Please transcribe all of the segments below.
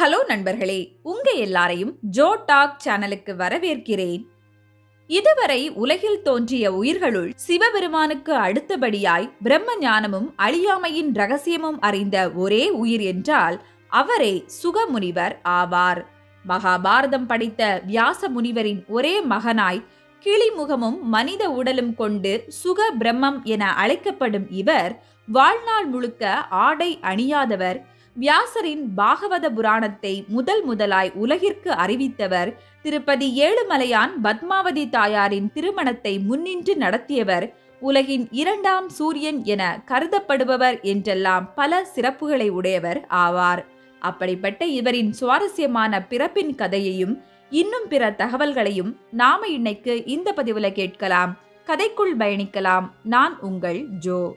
Hello நண்பர்களே உங்க எல்லாரையும் ஜோ டாக் சேனலுக்கு வரவேற்கிறேன். இதுவரை உலகில் தோன்றிய உயிர்களுள் சிவபெருமானுக்கு அடுத்தபடியாய் பிரம்ம ஞானமும் அழியாமையின் ரகசியமும் அறிந்த ஒரே உயிர் என்றால் அவரே சுகமுனிவர் ஆவார். மகாபாரதம் படித்த வியாச முனிவரின் ஒரே மகனாய் கிளிமுகமும் மனித உடலும் கொண்டு சுக பிரம்மம் என அழைக்கப்படும் இவர் வாழ்நாள் முழுக்க ஆடை அணியாதவர் வியாசரின் பாகவத புராணத்தை முதல் முதலாய் உலகிற்கு அறிவித்தவர். திருப்பதி ஏழுமலையான் பத்மாவதி தாயாரின் திருமணத்தை முன்னின்று நடத்தியவர். உலகின் இரண்டாம் சூரியன் என கருதப்படுபவர் என்றெல்லாம் பல சிறப்புகளை உடையவர் ஆவார். அப்படிப்பட்ட இவரின் சுவாரஸ்யமான பிறப்பின் கதையையும் இன்னும் பிற தகவல்களையும் நாம இன்னைக்கு இந்த பதிவுல கேட்கலாம். கதைக்குள் பயணிக்கலாம். நான் உங்கள் ஜோ.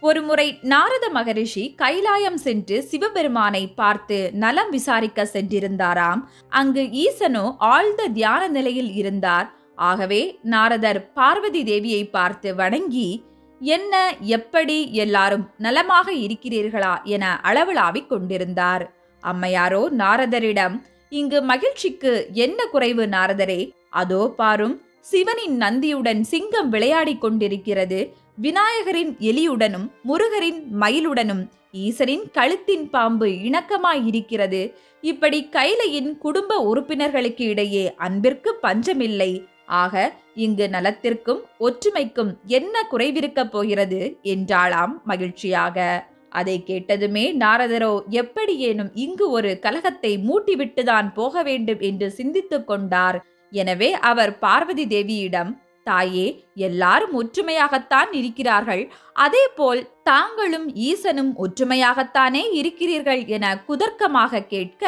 ஒருமுறை நாரத மகரிஷி கைலாயம் சென்று சிவபெருமானை பார்த்து நலம் விசாரிக்க சென்றிருந்தாராம். அங்கு ஈசனோ ஆழ்ந்த தியான நிலையில் இருந்தார். ஆகவே நாரதர் பார்வதி தேவியை பார்த்து வணங்கி என்ன எப்படி எல்லாரும் நலமாக இருக்கிறீர்களா? என அளவலாவிக் கொண்டிருந்தார். அம்மையாரோ நாரதரிடம் இங்கு மகிழ்ச்சிக்கு என்ன குறைவு நாரதரே? அதோ பாரும் சிவனின் நந்தியுடன் சிங்கம் விளையாடிக் கொண்டிருக்கிறது. விநாயகரின் எலியுடனும் முருகரின் மயிலுடனும் ஈசனின் கழுத்தின் பாம்பு இணக்கமாயிருக்கிறது. இப்படி கைலையின் குடும்ப உறுப்பினர்களுக்கு இடையே அன்பிற்கு பஞ்சமில்லை. ஆக இங்கு நலத்திற்கும் ஒற்றுமைக்கும் என்ன குறைவிருக்கப் போகிறது என்றாளாம் மகிழ்ச்சியாக. அதை கேட்டதுமே நாரதரோ எப்படியேனும் இங்கு ஒரு கலகத்தை மூட்டிவிட்டுதான் போக வேண்டும் என்று சிந்தித்துக் கொண்டார். எனவே அவர் பார்வதி தேவியிடம் தாயே எல்லாரும் ஒற்றுமையாகத்தான் இருக்கிறார்கள். அதேபோல் தாங்களும் ஈசனும் ஒற்றுமையாகத்தானே இருக்கிறீர்கள் என குதர்க்கமாக கேட்க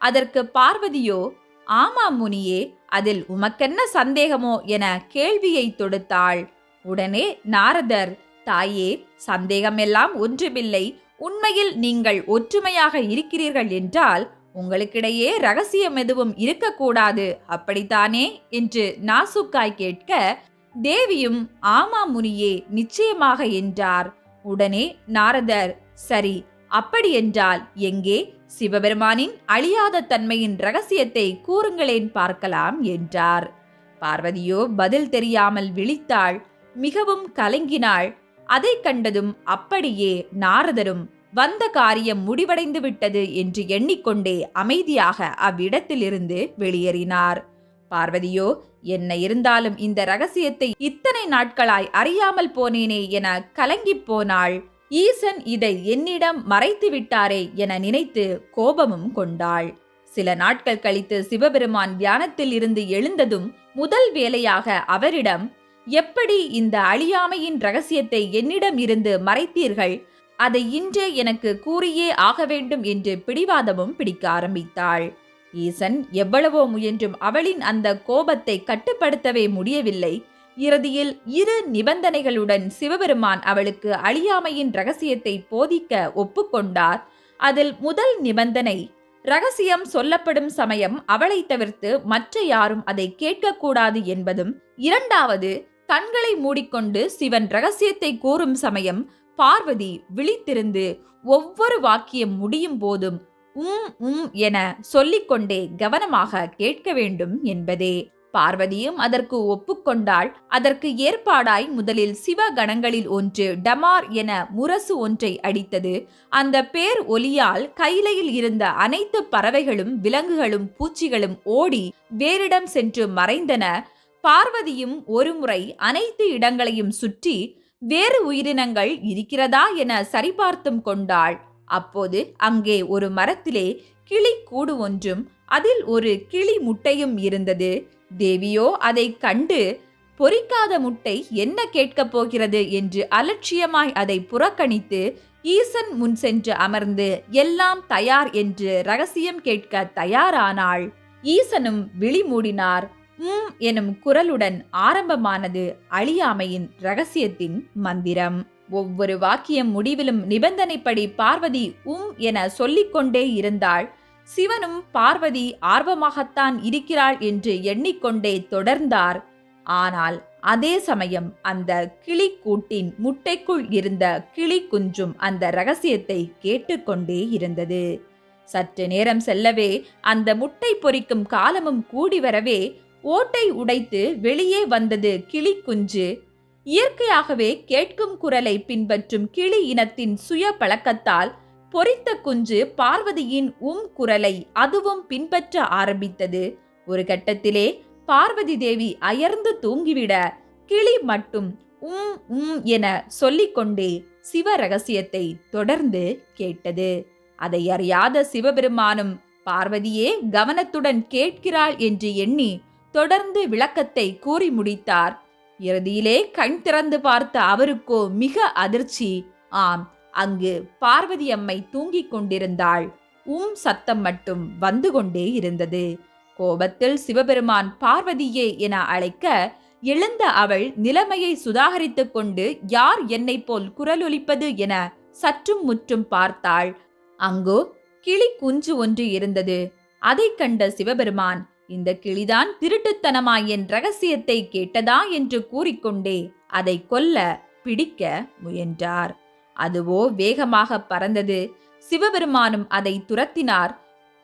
அதற்கு பார்வதியோ ஆமா முனியே அதில் உமக்கென்ன சந்தேகமோ? என கேள்வியை தொடுத்தாள். உடனே நாரதர் தாயே சந்தேகமெல்லாம் ஒன்றுமில்லை. உண்மையில் நீங்கள் ஒற்றுமையாக இருக்கிறீர்கள் என்றால் உங்களுக்கிடையே ரகசியம் எதுவும் இருக்கக்கூடாது. அப்படித்தானே? என்று நாசுக்காய் கேட்க தேவியும் ஆமா முனியே நிச்சயமாக என்றார். உடனே நாரதர் சரி அப்படியென்றால் எங்கே? சிவபெருமானின் அழியாத தன்மையின் ரகசியத்தை கூறுங்களேன் பார்க்கலாம் என்றார். பார்வதியோ பதில் தெரியாமல் விழித்தாள். மிகவும் கலங்கினாள். அதை கண்டதும் அப்படியே நாரதரும் வந்த காரியம் முடிவடைந்து விட்டது என்று எண்ணிக்கொண்டே அமைதியாக அவ்விடத்திலிருந்து வெளியேறினார். பார்வதியோ என்ன இருந்தாலும் இந்த ரகசியத்தை இத்தனை நாட்களாய் அறியாமல் போனேனே என கலங்கிப் போனாள். ஈசன் இதை என்னிடம் மறைத்து விட்டாரே என நினைத்து கோபமும் கொண்டாள். சில நாட்கள் கழித்து சிவபெருமான் தியானத்தில் இருந்து எழுந்ததும் முதல் வேலையாக அவரிடம் எப்படி இந்த அழியாமையின் ரகசியத்தை என்னிடம் இருந்து மறைத்தீர்கள்? அதை இன்றே எனக்கு கூறியே ஆக வேண்டும் என்று பிடிவாதமும் பிடிக்க ஆரம்பித்தாள். ஈசன் எவ்வளவோ முயன்றும் அவளின் அந்த கோபத்தை கட்டுப்படுத்தவே முடியவில்லை. இறுதியில் இரு நிபந்தனைகளுடன் சிவபெருமான் அவளுக்கு அழியாமையின் ரகசியத்தை போதிக்க ஒப்புக்கொண்டார். அதில் முதல் நிபந்தனை ரகசியம் சொல்லப்படும் சமயம் அவளை தவிர்த்து மற்ற யாரும் அதை கேட்கக்கூடாது என்பதும் இரண்டாவது கண்களை மூடிக்கொண்டு சிவன் ரகசியத்தை கூறும் சமயம் பார்வதி விழித்திருந்து ஒவ்வொரு வாக்கியம் முடியும் போதும் உம் உம் என சொல்லிக்கொண்டே கவனமாக கேட்க வேண்டும் என்பதே. பார்வதியும் அதற்கு ஒப்புக்கொண்டால் அதற்கு ஏற்பாடாய் முதலில் சிவகணங்களில் ஒன்று டமார் என முரசு ஒன்றை அடித்தது. அந்த பேர் ஒலியால் கைலையில் இருந்த அனைத்து பறவைகளும் விலங்குகளும் பூச்சிகளும் ஓடி வேறிடம் சென்று மறைந்தன. பார்வதியும் ஒருமுறை அனைத்து இடங்களையும் சுற்றி வேறு உயிரினங்கள் இருக்கிறதா என சரிபார்த்தும் கொண்டாள். அப்போது அங்கே ஒரு மரத்திலே கிளி கூடு ஒன்றும் அதில் ஒரு கிளி முட்டையும் இருந்தது. தேவியோ அதை கண்டு பொறிக்காத முட்டை என்ன கேட்கப் போகிறது? என்று அலட்சியமாய் அதை புறக்கணித்து ஈசன் முன் சென்று அமர்ந்து எல்லாம் தயார் என்று ரகசியம் கேட்க தயாரானாள். ஈசனும் விழி மூடினார். உம் எனும் குரலுடன் ஆரம்பமானது அழியாமையின் ரகசியத்தின் மந்திரம். ஒவ்வொரு வாக்கியம் முடிவிலும் நிபந்தனைப்படி பார்வதி உம் என சொல்லிக்கொண்டே இருந்தாள். சிவனும் பார்வதி ஆர்வமாகத்தான் இருக்கிறாள் என்று எண்ணிக்கொண்டே தொடர்ந்தார். ஆனால் அதே சமயம் அந்த கிளி கூட்டின் முட்டைக்குள் இருந்த கிளி குஞ்சும் அந்த ரகசியத்தை கேட்டுக்கொண்டே இருந்தது. சற்று நேரம் செல்லவே அந்த முட்டை பொரிக்கும் காலமும் கூடி வரவே ஓட்டை உடைத்து வெளியே வந்தது கிளி குஞ்சு. இயற்கையாகவே கேட்கும் குரலை பின்பற்றும் கிளி இனத்தின் சுய பழக்கத்தால் பொறித்த குஞ்சு பார்வதியின் உம் குரலை அதுவும் பின்பற்ற ஆரம்பித்தது. ஒரு கட்டத்திலே பார்வதி தேவி அயர்ந்து தூங்கிவிட கிளி மட்டும் உம் உம் என சொல்லிக்கொண்டே சிவ ரகசியத்தை தொடர்ந்து கேட்டது. அதை அறியாத சிவபெருமானும் பார்வதியே கவனத்துடன் கேட்கிறாள் என்று எண்ணி தொடர்ந்து விளக்கத்தை கூறி முடித்தார். இறுதியிலே கண் திறந்து பார்த்த அவருக்கோ மிக அதிர்ச்சி. ஆம் அங்கு பார்வதி அம்மை தூங்கிக் கொண்டிருந்தாள். உம் சத்தம் மட்டும் வந்து கொண்டே இருந்தது. கோபத்தில் சிவபெருமான் பார்வதியே என அழைக்க எழுந்த அவள் நிலைமையை சுதாகரித்துக் கொண்டு யார் என்னை போல் குரலொலிப்பது என சற்றும் முற்றும் பார்த்தாள். அங்கோ கிளி குஞ்சு ஒன்று இருந்தது. அதைக் கண்ட சிவபெருமான் இந்த கிளிதான் திருட்டுத்தனமாய் என் ரகசியத்தை கேட்டதா என்று கூறிக்கொண்டே அதை கொல்ல பிடிக்க முயன்றார். அதுவோ வேகமாக பறந்தது. சிவபெருமானும் அதை துரத்தினார்.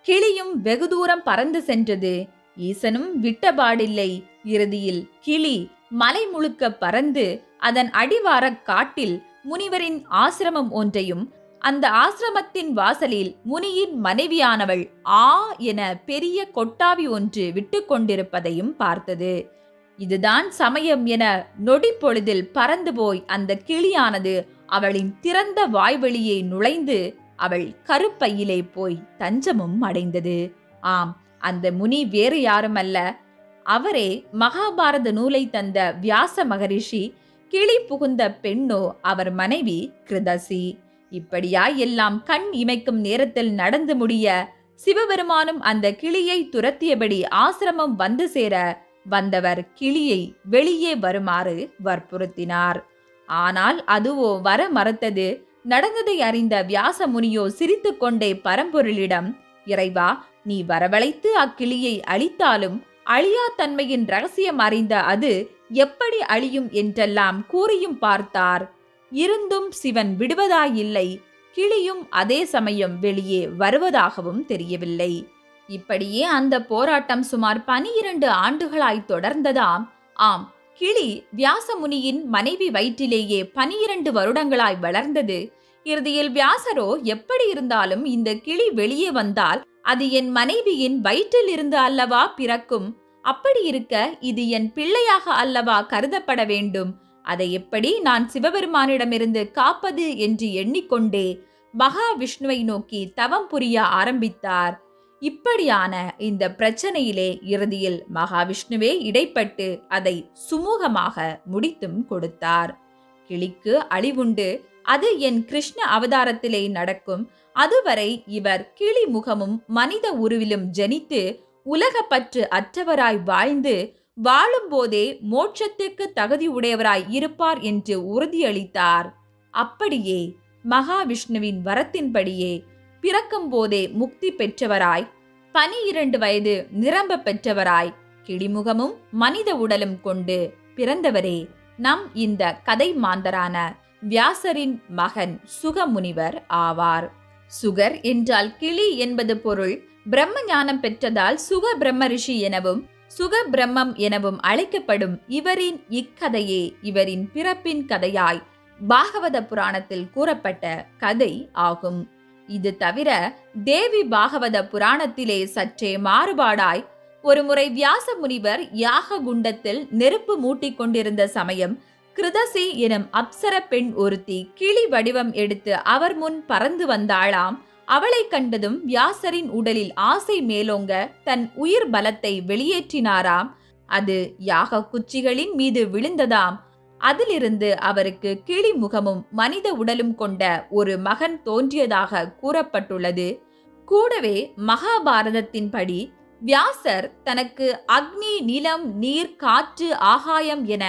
கிளியும் வெகு தூரம் பறந்து சென்றது. ஈசனும் விட்டபாடில்லை. இறுதியில் கிளி மலை முழுக்க பறந்து அதன் அடிவாரக் காட்டில் முனிவரின் ஆசிரமம் ஒன்றையும் அந்த ஆசிரமத்தின் வாசலில் முனியின் மனைவியானவள் ஆ என பெரிய கொட்டாவி ஒன்று விட்டு கொண்டிருப்பதையும் பார்த்தது. இதுதான் சமயம் என நொடி பொழுதில் பறந்து போய் அந்த கிளியானது அவளின் திறந்த வாய்வெளியை நுழைந்து அவள் கருப்பையிலே போய் தஞ்சமும் அடைந்தது. ஆம் அந்த முனி வேறு யாருமல்ல. அவரே மகாபாரத நூலை தந்த வியாச மகரிஷி கிளி புகுந்த பெண்ணோ அவர் மனைவி கிருதசி. இப்படியாய் எல்லாம் கண் இமைக்கும் நேரத்தில் நடந்து முடிய சிவபெருமானும் அந்த கிளியை துரத்தியபடி ஆசிரமம் வந்து சேர வந்தவர் கிளியை வெளியே வருமாறு வற்புறுத்தினார். ஆனால் அதுவோ வர மறுத்தது நடந்ததை அறிந்த வியாச முனியோ சிரித்துக்கொண்டே பரம்பொருளிடம் இறைவா நீ வரவழைத்து அக்கிளியை அழித்தாலும் அழியா தன்மையின் ரகசியம் அறிந்த அது எப்படி அழியும் என்றெல்லாம் கூறியும் பார்த்தார். இருந்தும் சிவன் விடுவதாயில்லை. கிளியும் அதே சமயம் வெளியே வருவதாகவும் தெரியவில்லை. இப்படியே அந்த போராட்டம் சுமார் பனிரண்டு ஆண்டுகளாய் தொடர்ந்ததாம். ஆம் கிளி வியாசமுனியின் மனைவி வயிற்றிலேயே பனிரண்டு வருடங்களாய் வளர்ந்தது. இறுதியில் வியாசரோ எப்படி இருந்தாலும் இந்த கிளி வெளியே வந்தால் அது என் மனைவியின் வயிற்றில் இருந்து அல்லவா பிறக்கும்? அப்படி இருக்க இது என் பிள்ளையாக அல்லவா கருதப்பட வேண்டும்? அதை எப்படி நான் சிவபெருமானிடமிருந்து காப்பது என்று எண்ணிக்கொண்டே மகாவிஷ்ணுவை நோக்கி தவம் புரிய ஆரம்பித்தார். இப்படியான இந்த பிரச்சனையிலே இறுதியில் மகாவிஷ்ணுவே இடைப்பட்டு அதை சுமூகமாக முடித்தும் கொடுத்தார். கிளிக்கு அழிவுண்டு அது என் கிருஷ்ண அவதாரத்திலே நடக்கும். அதுவரை இவர் கிளி முகமும் மனித உருவிலும் ஜனித்து உலகப்பற்று அற்றவராய் வாழ்ந்து வாழும்போதே மோட்சத்திற்கு தகுதி உடையவராய் இருப்பார் என்று உறுதியளித்தார். அப்படியே மகாவிஷ்ணுவின் வரத்தின்படியே பிறக்கும்போதே முக்தி பெற்றவராய் பனிரண்டு வயது நிரம்ப பெற்றவராய் கிளிமுகமும் மனித உடலும் கொண்டு பிறந்தவரே நம் இந்த கதை மாந்தரான வியாசரின் மகன் சுகமுனிவர் ஆவார். சுகர் என்றால் கிளி என்பது பொருள் பிரம்ம ஞானம் பெற்றதால் சுக பிரம்ம ரிஷி எனவும் சுக பிரம்மம் எனவும் அழைக்கப்படும் இவரின் இக்கதையே இவரின் பிறப்பின் கதையாய் பாகவத புராணத்தில் கூறப்பட்ட கதை ஆகும். இது தவிர தேவி பாகவத புராணத்திலே சற்றே மாறுபாடாய் ஒருமுறை வியாச முனிவர் யாக குண்டத்தில் நெருப்பு மூட்டிக் கொண்டிருந்த சமயம் கிருதசி எனும் அப்சர பெண் ஒருத்தி கிளி வடிவம் எடுத்து அவர் முன் பறந்து வந்தாளாம். அவளை கண்டதும் வியாசரின் உடலில் ஆசை மேலோங்க தன் உயிர் பலத்தை வெளியேற்றினாராம். அது யாக குச்சிகளின் மீது விழுந்ததாம். அதிலிருந்து அவருக்கு கிளி முகமும் மனித உடலும் கொண்ட ஒரு மகன் தோன்றியதாக கூறப்பட்டுள்ளது. கூடவே மகாபாரதத்தின்படி வியாசர் தனக்கு அக்னி நிலம் நீர் காற்று ஆகாயம் என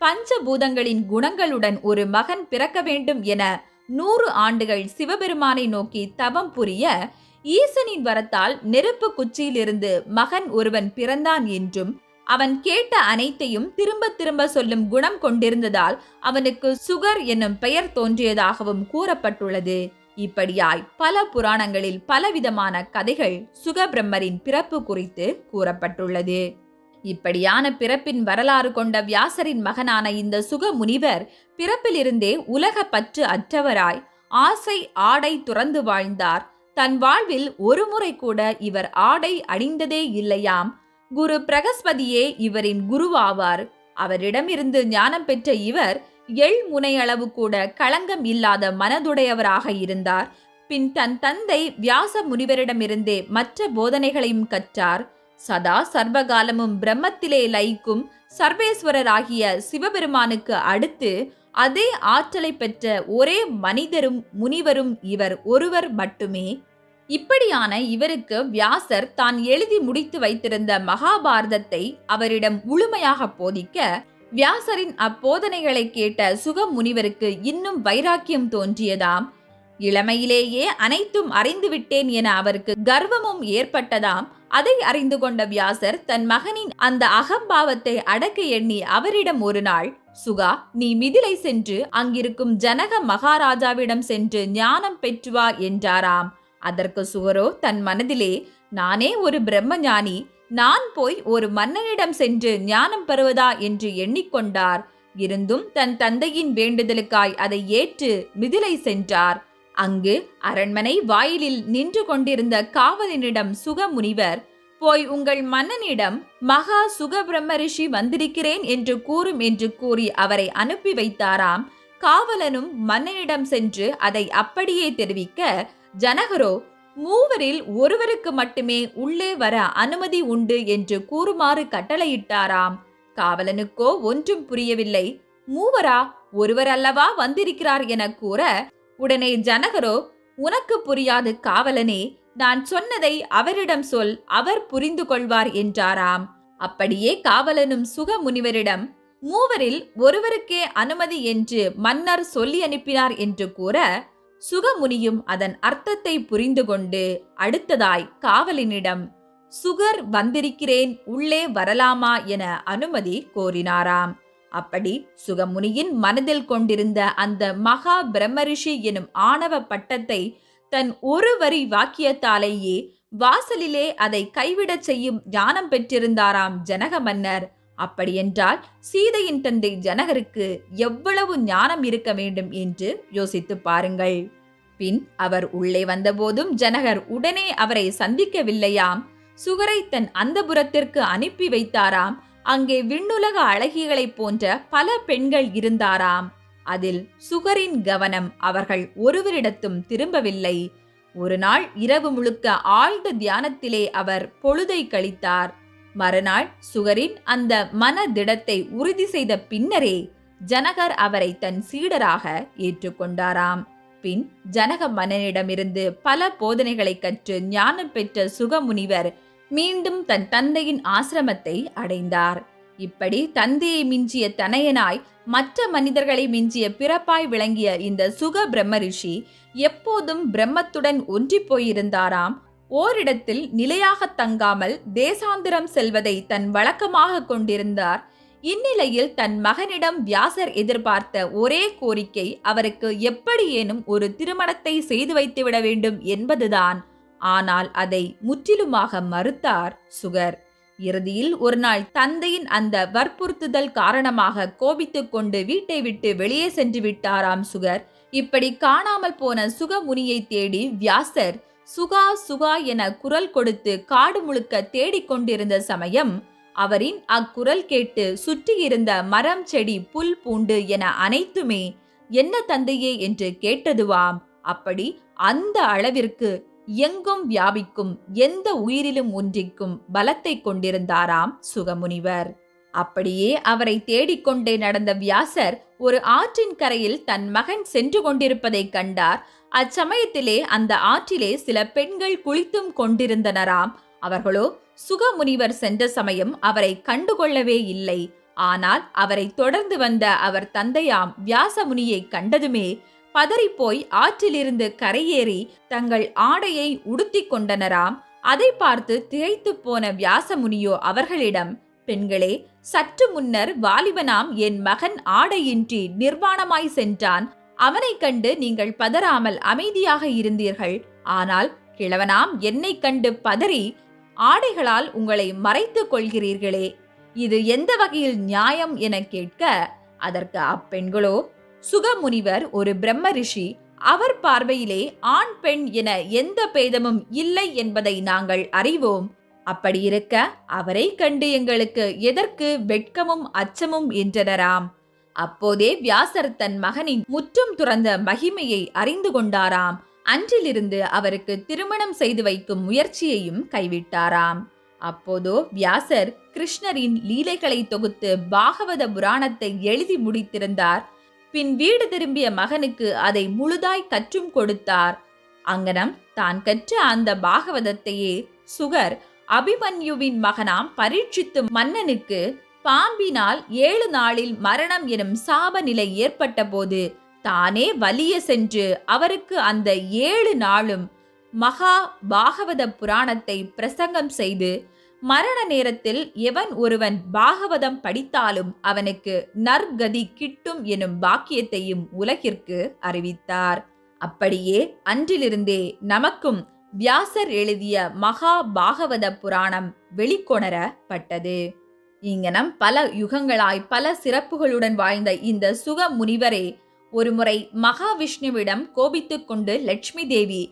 பஞ்சபூதங்களின் குணங்களுடன் ஒரு மகன் பிறக்க வேண்டும் என நூறு ஆண்டுகள் சிவபெருமானை நோக்கி தவம் புரிய ஈசனின் வரத்தால் நெருப்பு குச்சியிலிருந்து மகன் ஒருவன் பிறந்தான் என்றும் அவன் கேட்ட அனைத்தையும் திரும்ப திரும்ப சொல்லும் குணம் கொண்டிருந்ததால் அவனுக்கு சுகர் என்னும் பெயர் தோன்றியதாகவும் கூறப்பட்டுள்ளது. இப்படியாய் பல புராணங்களில் பலவிதமான கதைகள் சுகபிரம்மரின் பிறப்பு குறித்து கூறப்பட்டுள்ளது. இப்படியான பிறப்பின் வரலாறு கொண்ட வியாசரின் மகனான இந்த சுக முனிவர் பிறப்பிலிருந்தே உலக பற்று அற்றவராய் ஆசை ஆடை துறந்து வாழ்ந்தார். தன் வாழ்வில் ஒருமுறை கூட இவர் ஆடை அணிந்ததே இல்லையாம். குரு பிரகஸ்பதியே இவரின் குருவாவார். அவரிடமிருந்து ஞானம் பெற்ற இவர் எள் முனையளவு கூட களங்கம் இல்லாத மனதுடையவராக இருந்தார். பின் தன் தந்தை வியாச முனிவரிடமிருந்தே மற்ற போதனைகளையும் கற்றார். சதா சர்வகாலமும் பிரம்மத்திலே லயிக்கும் சர்வேஸ்வரராகிய சிவபெருமானுக்கு அடுத்து அதே ஆற்றலை பெற்ற ஒரே மனிதரும் முனிவரும் இவர் ஒருவர் மட்டுமே. இப்படியான இவருக்கு வியாசர் தான் எழுதி முடித்து வைத்திருந்த மகாபாரதத்தை அவரிடம் முழுமையாக போதிக்க வியாசரின் அப்போதனைகளை கேட்ட சுக முனிவருக்கு இன்னும் வைராக்கியம் தோன்றியதாம். இளமையிலேயே அனைத்தும் அறிந்துவிட்டேன் என அவருக்கு கர்வமும் ஏற்பட்டதாம். அதை அறிந்து கொண்ட வியாசர் தன் மகனின் அந்த அகம்பாவத்தை அடக்க எண்ணி அவரிடம் ஒரு நாள் சுகா நீ மிதிலை சென்று அங்கிருக்கும் ஜனக மகாராஜாவிடம் சென்று ஞானம் பெற்றுவா என்றாராம். அதற்கு சுகரோ தன் மனதிலே நானே ஒரு பிரம்மஞானி நான் போய் ஒரு மன்னனிடம் சென்று ஞானம் பெறுவதா என்று எண்ணிக்கொண்டார். இருந்தும் தன் தந்தையின் வேண்டுதலுக்காய் அதை ஏற்று மிதிலை சென்றார். அங்கு அரண்மனை வாயிலில் நின்று கொண்டிருந்த காவலனிடம் சுகமுனிவர் போய் உங்கள் மன்னனிடம் மகா சுகபிரம்ம ரிஷி வந்திருக்கிறேன் என்று கூறும் என்று கூறி அவரை அனுப்பி வைத்தாராம். காவலனும் மன்னனிடம் சென்று அதை அப்படியே தெரிவிக்க ஜனகரோ மூவரில் ஒருவருக்கு மட்டுமே உள்ளே வர அனுமதி உண்டு என்று கூறுமாறு கட்டளையிட்டாராம். காவலனுக்கோ ஒன்றும் புரியவில்லை. மூவரா? ஒருவர் அல்லவா வந்திருக்கிறார் என கூற உடனே ஜனகரோ உனக்கு புரியாது காவலனே நான் சொன்னதை அவரிடம் சொல் அவர் புரிந்து கொள்வார் என்றாராம். அப்படியே காவலனும் சுக முனிவரிடம் மூவரில் ஒருவருக்கே அனுமதி என்று மன்னர் சொல்லி அனுப்பினார் என்று கூற சுகமுனியும் அதன் அர்த்தத்தை புரிந்து கொண்டு அடுத்ததாய் காவலினிடம் சுகர் வந்திருக்கிறேன் உள்ளே வரலாமா என அனுமதி கோரினாராம். அப்படி சுகமுனியின் மனதில் கொண்டிருந்த அந்த மகா பிரம்மரிஷி எனும் ஆணவ பட்டத்தை தன் ஒரு வரி வாக்கியத்தாலேயே வாசலிலே அதை கைவிடச் செய்யும் ஞானம் பெற்றிருந்தாராம் ஜனக மன்னர். அப்படியென்றால் சீதையின் தந்தை ஜனகருக்கு எவ்வளவு ஞானம் இருக்க வேண்டும் என்று யோசித்து பாருங்கள். பின் அவர் உள்ளே வந்தபோதும் ஜனகர் உடனே அவரை சந்திக்கவில்லையாம். சுகரை தன் அந்தபுரத்திற்கு அனுப்பி வைத்தாராம். அங்கே விண்ணுலக அழகிகளைப் போன்ற பல பெண்கள் இருந்தாராம். அதில் சுகரின் கவனம் அவர்கள் ஒருவரிடத்தும் திரும்பவில்லை. ஒரு நாள் இரவு முழுக்க ஆழ்ந்த தியானத்திலே அவர் பொழுதை கழித்தார். மறுநாள் சுகரின் அந்த மன திடத்தை உறுதி செய்த பின்னரே ஜனகர் அவரை தன் சீடராக ஏற்றுக்கொண்டாராம். பின் ஜனக மன்னனிடமிருந்து பல போதனைகளை கற்று ஞானம் பெற்ற சுகமுனிவர் மீண்டும் தன் தந்தையின் ஆசிரமத்தை அடைந்தார். இப்படி தந்தையை மிஞ்சிய தனையனாய் மற்ற மனிதர்களை மிஞ்சிய பிறப்பாய் விளங்கிய இந்த சுக பிரம்ம ரிஷி எப்போதும் பிரம்மத்துடன் ஒன்றி போயிருந்தாராம். ஓரிடத்தில் நிலையாக தங்காமல் தேசாந்திரம் செல்வதை தன் வழக்கமாக கொண்டிருந்தார். இந்நிலையில் தன் மகனிடம் வியாசர் எதிர்பார்த்த ஒரே கோரிக்கை அவருக்கு எப்படியேனும் ஒரு திருமணத்தை செய்து வைத்துவிட வேண்டும் என்பதுதான். ஆனால் அதை முற்றிலுமாக மறுத்தார் சுகர். இறுதியில் ஒரு நாள் தந்தையின் அந்த வற்புறுத்துதல் காரணமாக கோபித்துக் கொண்டு வீட்டை விட்டு வெளியே சென்று விட்டாராம் சுகர். இப்படி காணாமல் போன சுகமுனியை தேடி வியாசர் சுகா சுகா என குரல் கொடுத்து காடு முழுக்க தேடிக்கொண்டிருந்த சமயம் அவரின் அக்குரல் கேட்டு சுற்றியிருந்த மரம் செடி புல் பூண்டு என அனைத்துமே என்ன தந்தையே என்று கேட்டதுவாம். அப்படி அந்த அளவிற்கு எங்கும் வியாபிக்கும் எந்த உயிரிலும் ஒன்றிக்கும் பலத்தை கொண்டிருந்தாராம் சுகமுனிவர். அப்படியே அவரை தேடிக்கொண்டே நடந்த வியாசர் ஒரு ஆற்றின் கரையில் தன் மகன் சென்று கொண்டிருப்பதைக் கண்டார். அச்சமயத்திலே அந்த ஆற்றிலே சில பெண்கள் குளித்தும் கொண்டிருந்தனராம். அவர்களோ சுகமுனிவர் சென்ற சமயம் அவரை கண்டுகொள்ளவே இல்லை. ஆனால் அவரை தொடர்ந்து வந்த அவர் தந்தையாம் வியாசமுனியை கண்டதுமே பதறிப்போய் ஆற்றிலிருந்து கரையேறி தங்கள் ஆடையை உடுத்திக் கொண்டனராம். அதை பார்த்து திகைத்து போன வியாசமுனியோ அவர்களிடம் பெண்களே சற்று முன்னர் வாலிபனாம் என் மகன் ஆடையின்றி நிர்வாணமாய் சென்றான். அவனைக் கண்டு நீங்கள் பதறாமல் அமைதியாக இருந்தீர்கள். ஆனால் கிழவனாம் என்னைக் கண்டு பதறி ஆடைகளால் உங்களை மறைத்துக் கொள்கிறீர்களே. இது எந்த வகையில் நியாயம் என கேட்க அதற்கு அப்பெண்களோ சுகமுனிவர் ஒரு பிரம்ம ரிஷி. அவர் பார்வையிலே ஆண் பெண் என எந்த பேதமும் இல்லை என்பதை நாங்கள் அறிவோம். அப்படி இருக்க அவரை கண்டு எங்களுக்கு எதற்கு வெட்கமும் அச்சமும் என்றனராம். அப்போதே வியாசர் தன் மகனின் முற்றும் துறந்த மகிமையை அறிந்து கொண்டாராம். அன்றிலிருந்து அவருக்கு திருமணம் செய்து வைக்கும் முயற்சியையும் கைவிட்டாராம். அப்போதோ வியாசர் கிருஷ்ணரின் லீலைகளை தொகுத்து பாகவத புராணத்தை எழுதி முடித்திருந்தார். பின் வீடு திரும்பிய மகனுக்கு அதை முழுதாய் கற்றும் கொடுத்தார். அங்கனம் தான் கற்ற அந்த பாகவதத்தையே சுகர் அபிமன்யுவின் மகனாம் பரீட்சித்து மன்னனுக்கு பாம்பினால் ஏழு நாளில் மரணம் எனும் சாப நிலை ஏற்பட்ட போது தானே வலிய சென்று அவருக்கு அந்த ஏழு நாளும் மகா பாகவத புராணத்தை பிரசங்கம் செய்து மரண நேரத்தில் எவன் ஒருவன் பாகவதம் படித்தாலும் அவனுக்கு நற்கதி கிட்டும் எனும் பாக்கியத்தையும் உலகிற்கு அறிவித்தார். அப்படியே அன்றிலிருந்தே நமக்கும் வியாசர் எழுதிய மகா பாகவத புராணம் வெளிக்கொணரப்பட்டது. இங்கனம் பல யுகங்களாய் பல சிறப்புகளுடன் வாழ்ந்த இந்த சுக முனிவரே ஒருமுறை மகாவிஷ்ணுவிடம் கோபித்துக்கொண்டு லட்சுமி தேவி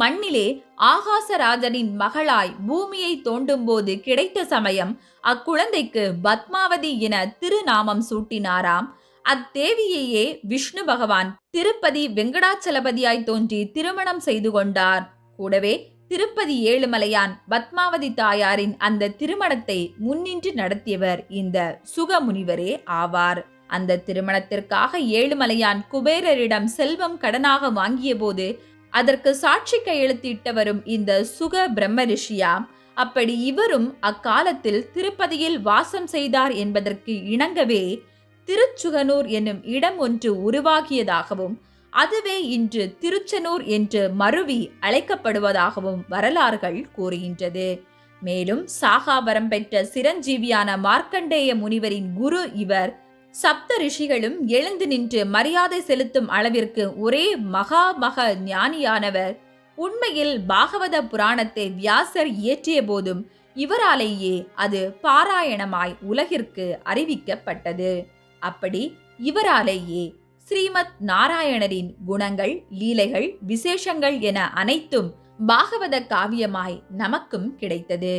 மண்ணிலே ஆகாசராஜனின் மகளாய் பூமியை தோண்டும்போது கிடைத்த சமயம் அக்குழந்தைக்கு பத்மாவதி என திருநாமம் சூட்டினாராம். அத்தேவியையே விஷ்ணு பகவான் திருப்பதி வெங்கடாச்சலபதியாய் தோன்றி திருமணம் செய்து கொண்டார். கூடவே திருப்பதி ஏழுமலையான் பத்மாவதி தாயாரின் அந்த திருமணத்தை முன்னின்று நடத்தியவர் இந்த சுகமுனிவரே ஆவார். அந்த திருமணத்திற்காக ஏழுமலையான் குபேரரிடம் செல்வம் கடனாக வாங்கியபோது அதற்கு சாட்சி கையெழுத்திட்டவரும் இந்த சுக பிரம்ம ரிஷியாம் அப்படி இவரும் அக்காலத்தில் திருப்பதியில் வாசம் செய்தார் என்பதற்கு இணங்கவே திருச்சுகனூர் என்னும் இடம் ஒன்று உருவாகியதாகவும் அதுவே இன்று திருச்செனூர் என்று மருவி அழைக்கப்படுவதாகவும் வரலாறுகள் கூறுகின்றது. மேலும் சாகாபரம் பெற்ற சிரஞ்சீவியான மார்க்கண்டேய முனிவரின் குரு இவர் சப்த ரிஷிகளும் எழுந்து நின்று மரியாதை செலுத்தும் அளவிற்கு ஒரே மகா மக ஞானியானவர். உண்மையில் பாகவத புராணத்தை வியாசர் இயற்றிய போதும் இவராலேயே அது பாராயணமாய் உலகிற்கு அறிவிக்கப்பட்டது. அப்படி இவராலேயே ஸ்ரீமத் நாராயணரின் குணங்கள் லீலைகள் விசேஷங்கள் என அனைத்தும் பாகவத காவியமாய் நமக்கும் கிடைத்தது.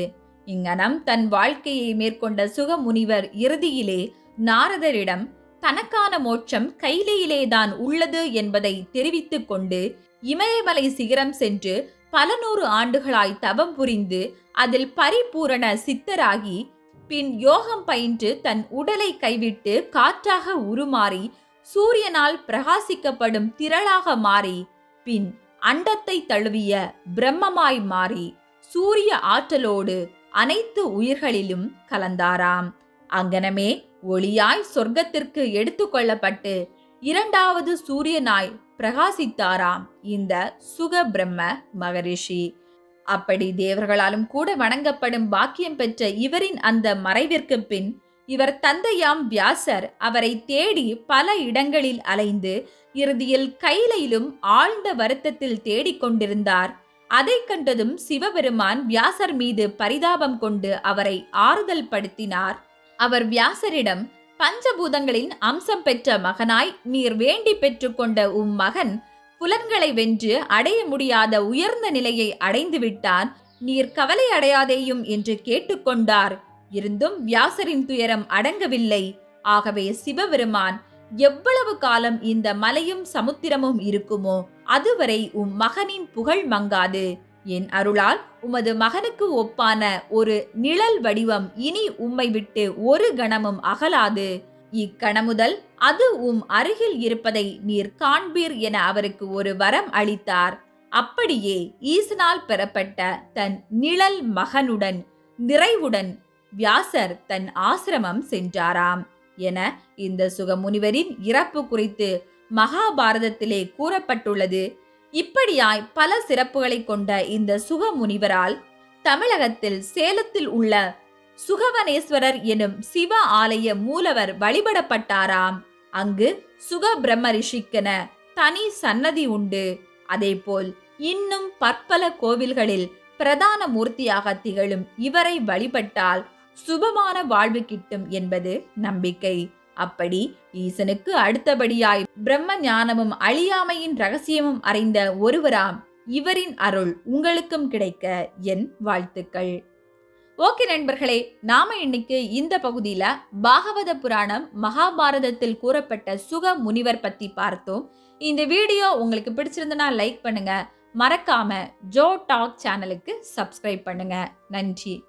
இங்கனம் தன் வாழ்க்கையை மேற்கொண்ட சுகமுனிவர் இறுதியிலே நாரதரிடம் தனக்கான மோட்சம் கைலையிலேதான் உள்ளது என்பதை தெரிவித்துக் கொண்டு இமயமலை சிகரம் சென்று பல நூறு ஆண்டுகளாய் தவம் புரிந்து அதில் பரிபூரண சித்தராகி பின் யோகம் பயின்று தன் உடலை கைவிட்டு காற்றாக உருமாறி சூரியனால் பிரகாசிக்கப்படும் திரளாக மாறி பின் அண்டத்தை தழுவிய பிரம்மமாய் மாறி சூரிய ஆற்றலோடு அனைத்து உயிர்களிலும் கலந்தாராம். அங்கனமே ஒளியாய் சொர்க்கத்திற்கு எடுத்துக்கொள்ளப்பட்டு இரண்டாவது சூரியனாய் பிரகாசித்தாராம் இந்த சுக பிரம்ம மகரிஷி. அப்படி தேவர்களாலும் கூட வணங்கப்படும் பாக்கியம் பெற்ற இவரின் அந்த மறைவிற்கு பின் இவர் தந்தையாம் வியாசர் அவரை தேடி பல இடங்களில் அலைந்து இறுதியில் கைலையிலும் ஆழ்ந்த வருத்தத்தில் தேடிக்கொண்டிருந்தார் அதை கண்டதும் சிவபெருமான் வியாசர் மீது பரிதாபம் கொண்டு அவரை ஆறுதல் படுத்தினார் அவர் வியாசரிடம் பஞ்சபூதங்களின் அம்சம் பெற்ற மகனாய் நீர் வேண்டி பெற்றுக்கொண்ட உம் மகன் புலன்களை வென்று அடைய முடியாத உயர்ந்த நிலையை அடைந்து விட்டார். நீர் கவலை அடையாதேயும் என்று கேட்டுக்கொண்டார் இருந்தும் வியாசரின் துயரம் அடங்கவில்லை. ஆகவே சிவபெருமான் எவ்வளவு காலம் இந்த மலையும் சமுத்திரமும் இருக்குமோ? அதுவரை உம் மகனின் புகழ் மங்காது. என் அருளால் உமது மகனுக்கு ஒப்பான ஒரு நிழல் வடிவம் இனி உம்மை விட்டு ஒரு கணமும் அகலாது. இக்கணமுதல் அது உம் அருகில் இருப்பதை நீர் காண்பீர் என அவருக்கு ஒரு வரம் அளித்தார். அப்படியே ஈசனால் பெறப்பட்ட தன் நிழல் மகனுடன் நிறைவுடன் வியாசர் தன் ஆசிரமம் சென்றாராம் என இந்த சுகமுனிவரின் இறப்பு குறித்து மகாபாரதத்திலே கூறப்பட்டுள்ளது. இப்படியாய் பல சிறப்புகளை கொண்ட இந்த சுக முனிவரால் தமிழகத்தில் சேலத்தில் உள்ள சுகவனேஸ்வரர் எனும் சிவ ஆலய மூலவர் வழிபடப்பட்டாராம். அங்கு சுக பிரம்ம ரிஷிக்கென தனி சன்னதி உண்டு. அதேபோல் இன்னும் பற்பல கோவில்களில் பிரதான மூர்த்தியாக திகழும் இவரை வழிபட்டால் சுபமான வாழ்வு கிட்டும் என்பது நம்பிக்கை. அப்படி ஈசனுக்கு அடுத்தபடியாய் பிரம்ம ஞானமும் அழியாமையின் ரகசியமும் அறிந்த ஒருவராம் இவரின் அருள் உங்களுக்கும் கிடைக்க என் வாழ்த்துக்கள். ஓகே நண்பர்களே நாம இன்னைக்கு இந்த பகுதியில பாகவத புராணம் மகாபாரதத்தில் கூறப்பட்ட சுக முனிவர் பத்தி பார்த்தோம். இந்த வீடியோ உங்களுக்கு பிடிச்சிருந்தனா லைக் பண்ணுங்க. மறக்காம ஜோ டாக் சேனலுக்கு சப்ஸ்கிரைப் பண்ணுங்க. நன்றி.